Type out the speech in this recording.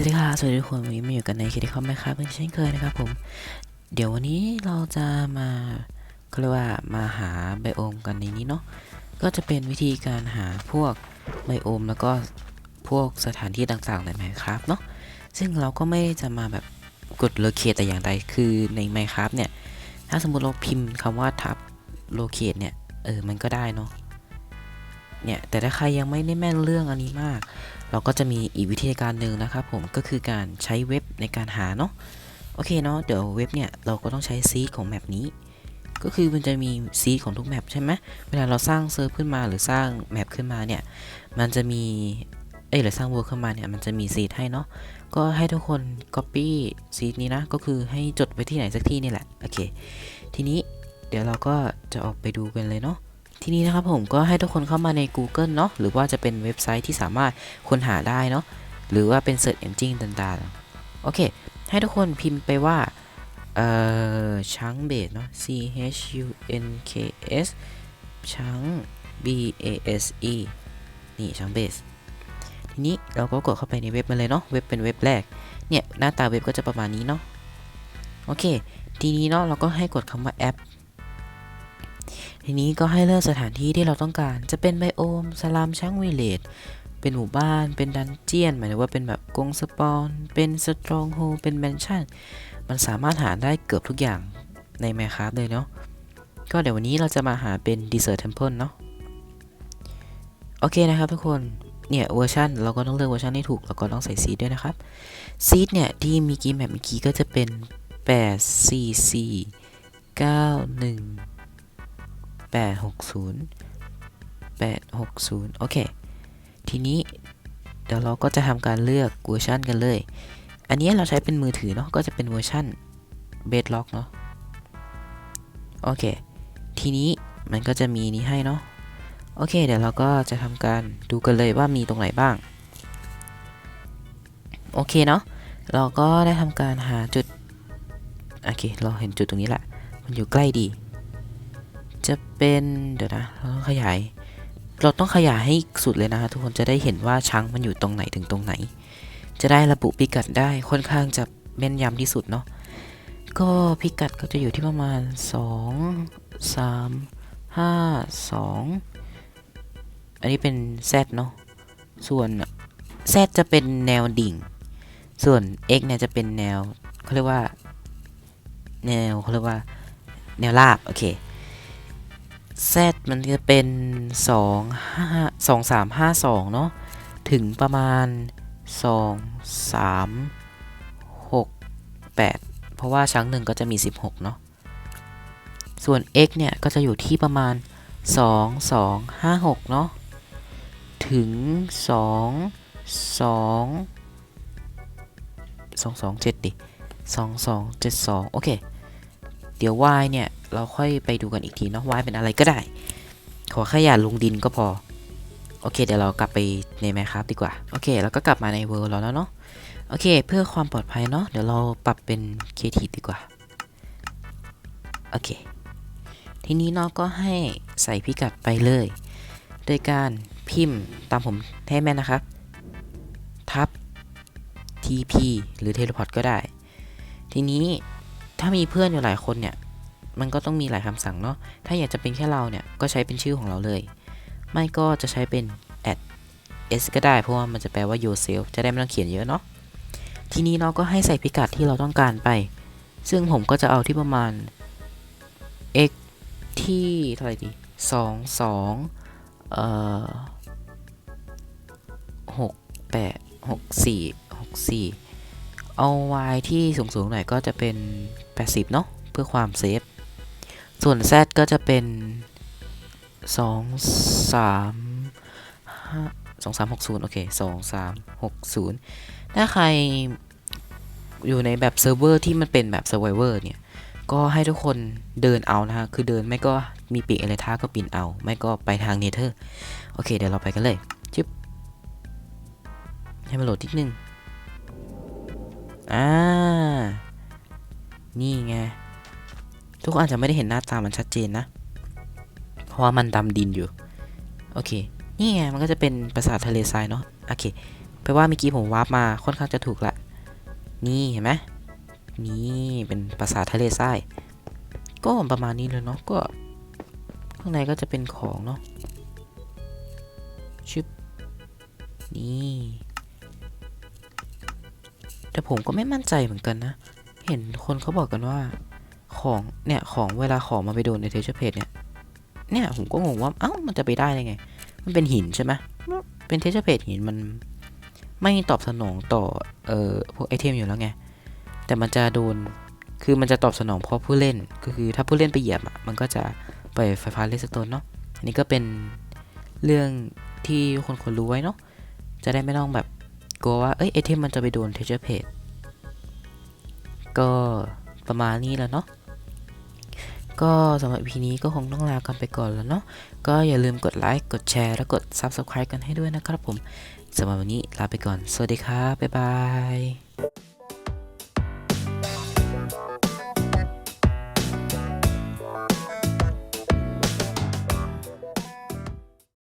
วัสดีค่ะสวัสดีทุกคนวันนี้มาอยู่กันในคิดคอมไหมครับเป็นเช่นเคยนะครับผมเดี๋ยววันนี้เราจะมาเขาเรียกว่ามาหาไบโอมกันในนี้เนาะก็จะเป็นวิธีการหาพวกไบโอมแล้วก็พวกสถานที่ต่างๆใน Minecraft เนาะซึ่งเราก็ไม่จะมาแบบกดโลเคตแต่อย่างใดคือใน Minecraft เนี่ยถ้าสมมติเราพิมพ์คำว่าทับโลเคตเนี่ยเออมันก็ได้เนาะเนี่ยแต่ถ้าใครยังไม่ได้แม่นเรื่องอันนี้มาก เราก็จะมีอีกวิธีการหนึ่งนะครับผมก็คือการใช้เว็บในการหาเนาะโอเคเนาะเดี๋ยวเว็บเนี่ยเราก็ต้องใช้ซีดของแมปนี้ ก็คือมันจะมีซีดของทุกแมปใช่ไหมเวลาเราสร้างเซิร์ฟขึ้นมาหรือสร้างแมปขึ้นมาเนี่ยมันจะมีเอ้ยหรือสร้างเวิร์ขึ้นมาเนี่ยมันจะมีซีดให้เนาะก็ให้ทุกคน Copy ซีดนี้นะ ก็คือให้จดไว้ที่ไหนสักที่นี่แหละ โอเค ทีนี้เดี๋ยวเราก็จะออกไปดูกันเลยเนาะ ทีนี้นะครับผมก็ให้ทุกคนเข้ามาใน Google เนาะหรือว่าจะเป็นเว็บไซต์ที่สามารถค้นหาได้เนาะหรือว่าเป็น Search Engine ต่างๆ โอเค ให้ทุกคนพิมพ์ไปว่า เอ่อช้างเบสเนาะ C H U N K S ช้าง B A S E นี่ช้างเบสทีนี้เราก็กดเข้าไปในเว็บมาเลยเนาะเว็บเป็นเว็บแรก เนี่ยหน้าตาเว็บก็จะประมาณนี้เนาะโอเค ทีนี้เนาะเราก็ให้กดคำว่าแอป ทีนี้ก็ให้เลือกสถานที่ที่เราต้องการ จะเป็นไบโอม สลามช้างวิเลจเป็นหมู่บ้าน เป็นดันเจียน หมายถึงว่าเป็นแบบกรงสปอน เป็นสตรองโฮ เป็นแมนชั่น มันสามารถหาได้เกือบทุกอย่างใน Minecraft เลยเนาะ ก็เดี๋ยววันนี้เราจะมาหาเป็น Desert Temple เนาะ โอเคนะครับทุกคน เนี่ยเวอร์ชันเราก็ต้องเลือกเวอร์ชันให้ถูก แล้วก็ต้องใส่ซีดด้วยนะครับ ซีดเนี่ยที่มีกีแมปเมื่อกี้ก็จะเป็น 8 4 4 9 1 8 6 0 8 6 0 โอเค ทีนี้เดี๋ยวเราก็จะทำการเลือกเวอร์ชันกันเลย อันนี้เราใช้เป็นมือถือเนาะ ก็จะเป็นเวอร์ชัน Bedrock เนาะ โอเค ทีนี้มันก็จะมีนี้ให้เนาะ โอเค เดี๋ยวเราก็จะทำการดูกันเลยว่ามีตรงไหนบ้าง โอเคเนาะ เราก็ได้ทำการหาจุด โอเค เราเห็นจุดตรงนี้แหละ มันอยู่ใกล้ดี จะเป็นเดี๋ยวนะเราต้องขยาย เราต้องขยายให้สุดเลยนะทุกคนจะได้เห็นว่าช้างมันอยู่ตรงไหนถึงตรงไหน จะได้ระบุพิกัดได้ค่อนข้างจะแม่นยำที่สุดเนาะก็พิกัดก็จะอยู่ที่ประมาณ 2 3 5 2 อันนี้เป็น Z เนาะส่วน Z จะเป็นแนวดิ่ง ส่วน X เนี่ยจะเป็นแนวเขาเรียกว่า แนวเขาเรียกว่า แนวราบ โอเค Z มันจะเป็น 2 5 2 3 5 2 เนาะถึงประมาณ 2 3 6 8 เพราะว่าชั้งหนึ่งก็จะมี 16 เนาะส่วน x เนี่ย ก็จะอยู่ที่ประมาณ 2 2 5 6 เนาะถึง 2 2 2 2 7 ดิ 2 2 7 2 โอเค เดี๋ยว y เนี่ย เราค่อยไปดูกันอีกทีเนาะ y เป็นอะไรก็ได้ ขอแค่อย่าลงดินก็พอ โอเค เดี๋ยวเรากลับไปใน Minecraft ดีกว่า โอเคแล้วก็กลับมาใน World เราแล้วเนาะโอเค เพื่อความปลอดภัยเนาะเดี๋ยวเราปรับเป็น Creative ดีกว่า โอเค ทีนี้เนาะก็ให้ใส่พิกัดไปเลย โดยการพิมพ์ตามผมให้แม่นนะครับ ทับ TP หรือ Teleport ก็ได้ ทีนี้ถ้ามีเพื่อนอยู่หลายคนเนี่ย มันก็ต้องมีหลายคำสั่งเนาะ ถ้าอยากจะเป็นแค่เราเนี่ย ก็ใช้เป็นชื่อของเราเลย ไม่ก็จะใช้เป็น at s ก็ได้ เพราะว่ามันจะแปลว่า yourself จะได้ไม่ต้องเขียนเยอะเนาะ ทีนี้เราก็ให้ใส่พิกัดที่เราต้องการไป ซึ่งผมก็จะเอาที่ประมาณ x ที่เท่าไหร่ดีสองสองเอ่อหกแปดหกสี่หกสี่เอา y ที่สูงสูงๆหน่อยก็จะเป็น 80 เนาะเพื่อความเซฟ ส่วน z ก็จะเป็น 2 3 5 2 3 6 0 โอเค 2 3 6 0 ถ้าใครอยู่ในแบบเซิร์ฟเวอร์ที่มันเป็นแบบ Survivor เนี่ย ก็ให้ทุกคนเดินเอานะฮะ คือเดินไม่ก็มีปีกอะไรท่าก็ปีนเอา ไม่ก็ไปทางเนเธอร์ โอเค เดี๋ยวเราไปกันเลยจึ๊บให้มันโหลดนิดนึง อ่า นี่ไง ทุกคนอาจจะไม่ได้เห็นหน้าตามันชัดเจนนะ เพราะว่ามันดำดินอยู่ โอเค นี่ไงมันก็จะเป็นปราสาททะเลทรายเนาะ โอเคไปลว่าเมื่อกี้ผมวาร์ปมาค่อนข้างจะถูกละ นี่เห็นไหมนี่เป็นภาษาทะเลทราย ก็ประมาณนี้เลยเนาะ ก็ ข้างในก็จะเป็นของเนาะ ชึบ นี่แต่ผมก็ไม่มั่นใจเหมือนกันนะ เห็นคนเขาบอกกันว่า ของเนี่ยของเวลาของมาไปโดนในเทเชอร์เพจเนี่ยเนี่ยผมก็งงว่าเอ้ามันจะไปได้ยังไง มันเป็นหินใช่ไหมเป็นเทเชอร์เพจหินมันไม่ตอบสนองต่อเอ่อพวกไอเทมอยู่แล้วไง แต่มันจะโดนคือมันจะตอบสนองเพราะผู้เล่นก็คือถ้าผู้เล่นไปเหยียบอะมันก็จะปล่อยไฟฟ้าเลสโตนเนาะอันนี้ก็เป็นเรื่องที่คนควรรู้ไว้เนาะจะได้ไม่ต้องแบบกลัวว่าเอ้ยไอเทมมันจะไปโดนเทเชอร์เพจก็ประมาณนี้แหล้วเนาะ ก็สำหรับ EP นี้ก็คงต้องลากันไปก่อนแล้วเนาะ ก็อย่าลืมกดไลค์ กดแชร์ และกด Subscribe กันให้ด้วยนะครับผม สำหรับวันนี้ลาไปก่อน สวัสดีครับ บ๊ายบาย